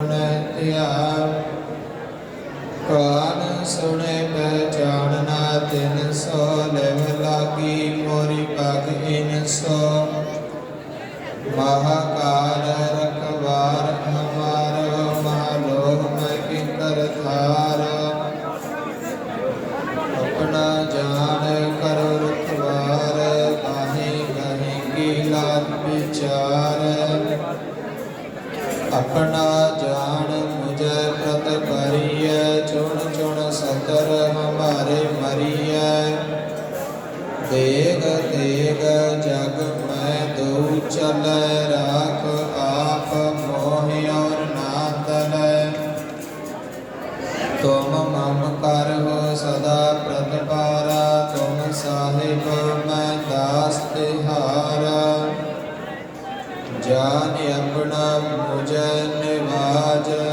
ਧਿਆਨ, ਕਾਨ ਸੁਣੇ ਪਹਿਚਾਨਨਾ ਤਿਨ ਸੋ ਲਿਵ ਲਾਗੀ, ਮੋਰੀ ਪਗ ਇਨ ਸੋ। ਮਹਾਕਾਲ ਰਖਵਾਰ, ਹਮਾਰ ਮਹਾਲੋਹ ਮੈਂ ਕਿੰਕਰ ਥਾਰ ਆਪਣਾ ਜਾਣ ਕਰੋ ਰਖਵਾਰ ਕਾਹੀ ਕਹੀਂ ਕੀ ਲਾਤ ਵਿਚਾਰ। ਆਪਣਾ ਜਾਨ ਮੁਝੇ ਪ੍ਰਤ ਕਰੀਐ ਚੁਣ ਚੁਣ ਸਤਰ ਹਮਾਰੇ ਮਰੀਐ। ਦੇਗ ਦੇਗ ਜਗ ਮੈਂ ਦੂ ਚਲੈ, ਰਾਖ ਆਪ ਮੋਹਿ ਔਰ ਨਾ ਤਲੈ ਤੁਮ ਮਮ ਕਰਹੁ ਸਦਾ ਪ੍ਰਤਪਾਰਾ, ਤੁਮ ਸਾਹਿਬ ਮੈਂ ਦਾਸ ਤਿਹਾਰਾ। ਜਾਨ ਆਪਣਾ ਮੁਝੈ ਨਿਵਾਜ।